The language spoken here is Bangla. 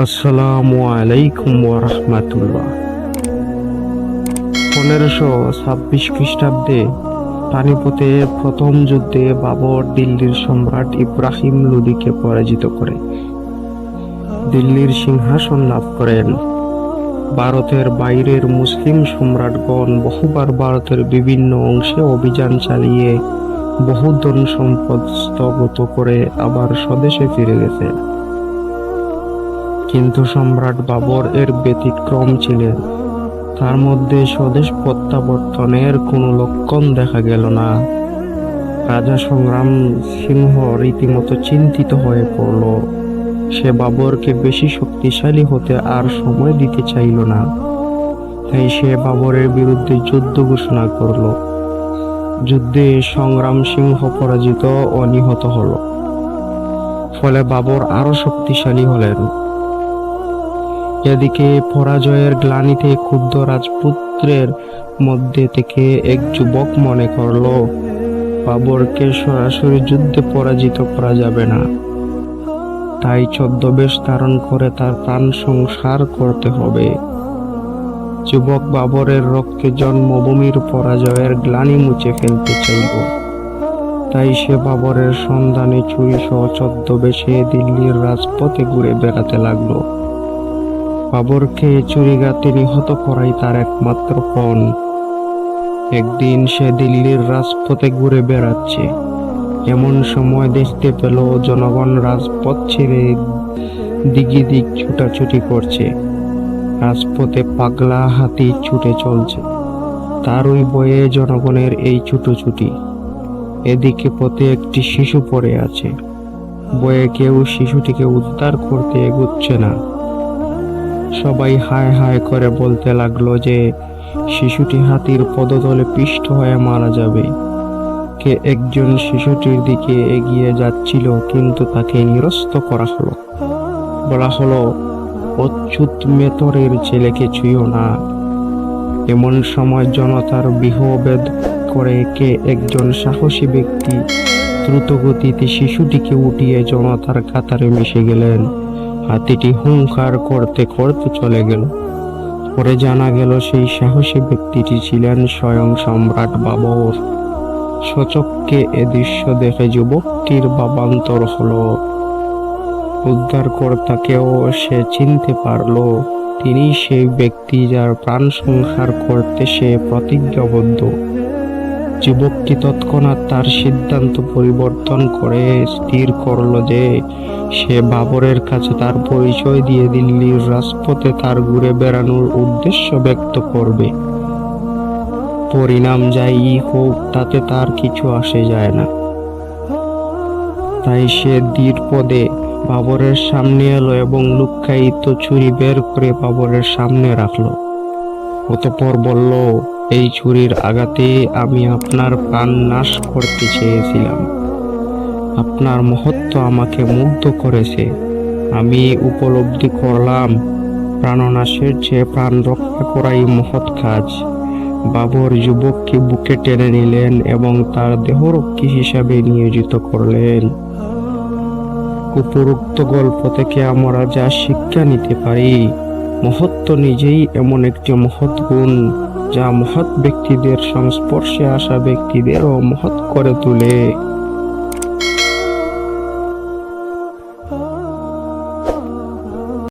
আসসালামু আলাইকুম ওরহমাতুল্লাহ পনেরোশো ছাব্বিশ খ্রিস্টাব্দে পানিপথে প্রথম যুদ্ধে বাবর দিল্লির সম্রাট ইব্রাহিম লোদিকে পরাজিত করে। দিল্লির সিংহাসন লাভ করেন। ভারতের বাইরের মুসলিম সম্রাটগণ বহুবার ভারতের বিভিন্ন অংশে অভিযান চালিয়ে বহু ধন সম্পদ স্থগত করে আবার স্বদেশে ফিরে গেছে। কিন্তু সম্রাট বাবর এর ব্যতিক্রম ছিলেন তার মধ্যে স্বদেশ প্রত্যাবর্তনের কোনো লক্ষণ দেখা গেল না। রাজা সংগ্রাম সিংহ রীতিমতো চিন্তিত হয়ে পড়ল। সে বাবরকে বেশি শক্তিশালী হতে আর সময় দিতে চাইল না। তাই সে বাবরের বিরুদ্ধে যুদ্ধ ঘোষণা করল। যুদ্ধে সংগ্রাম সিংহ পরাজিত ও নিহত হল। ফলে বাবর আরও শক্তিশালী হলেন। এদিকে পরাজয়ের গ্লানিতে ক্ষুব্ধ রাজপুত্রের মধ্যে থেকে এক যুবক মনে করল বাবরকে সরাসরি যুদ্ধে পরাজিত করা যাবে না। তাই ছদ্মবেশ ধারণ করে তার প্রাণ সংসার করতে হবে। যুবক বাবরের রক্তে জন্মভূমির পরাজয়ের গ্লানি মুছে ফেলতে চাইব তাই সে বাবরের সন্ধানে চুরি সহ ছদ্মবেশে দিল্লির রাজপথে ঘুরে বেড়াতে লাগল। বাবরকে চুরিগাতে নিহত করাই তার একমাত্র পণ একদিন সে দিল্লির রাজপথে ঘুরে বেড়াচ্ছে। এমন সময় দেখতে পেল জনগণ রাজপথ ছেড়ে দিগি দিক ছুটাছুটি করছে। রাজপথে পাগলা হাতি ছুটে চলছে। তার ওই বয়ে জনগণের এই ছুটোছুটি। এদিকে পথে একটি শিশু পড়ে আছে। বয়ে কেউ শিশুটিকে উদ্ধার করতে এগুচ্ছে না। সবাই হায় হায় করে বলতে লাগল যে, শিশুটি হাতির পদতলে পিষ্ট হয়ে মারা যাবে। কে একজন শিশুটির দিকে এগিয়ে যাচ্ছিল, কিন্তু তাকে নিরস্ত করা হলো। বলা হলো, অচ্যুত মেতরের ছেলেকে ছুঁয়ো না। এমন সময় জনতার বিহবেদ করে কে একজন সাহসী ব্যক্তি দ্রুতগতিতে শিশুটিকে উঠিয়ে জনতার কাতারে মিশে গেলেন। হাতিটি হুঙ্কার করতে করতে চলে গেল। পরে জানা গেল সেই সাহসী ব্যক্তিটি ছিলেন স্বয়ং সম্রাট বাবর। সচককে এ দৃশ্য দেখে যুবকটির বাবান্তর হলো। উদ্ধারকর্তাকেও সে চিনতে পারল, তিনি সেই ব্যক্তি যার প্রাণ সংহার করতে সে প্রতিজ্ঞাবদ্ধ। যুবকটি তৎক্ষণাৎ তার সিদ্ধান্ত পরিবর্তন করে স্থির করল যে, সে বাবরের কাছে তার পরিচয় দিয়ে দিল্লির রাজপথে তার ঘুরে বেড়ানোর উদ্দেশ্য ব্যক্ত করবে। পরিণাম যাই হোক, তাতে তার কিছু আসে যায় না। তাই সে দৃঢ় পদে বাবরের সামনে এলো এবং লুক্কায়িত ছুরি বের করে বাবরের সামনে রাখল। অতপর বলল এই ছুরির আঘাতে আমি আপনার প্রাণ নাশ করতে চেয়েছিলাম। আপনার মহত্ব আমাকে মুগ্ধ করেছে। আমি উপলব্ধি করলাম, প্রাণনাশের চেয়ে প্রাণ রক্ষা করাই মহৎ কাজ। বাবর যুবককে বুকে টেনে নিলেন এবং তার দেহরক্ষী হিসাবে নিয়োজিত করলেন। উপরোক্ত গল্প থেকে আমরা যা শিক্ষা নিতে পারি, মহত্ব নিজেই এমন একটি মহৎ গুণ। যা মহৎ ব্যক্তিদের সংস্পর্শে আসা ব্যক্তিদেরও মহৎ করে তোলে।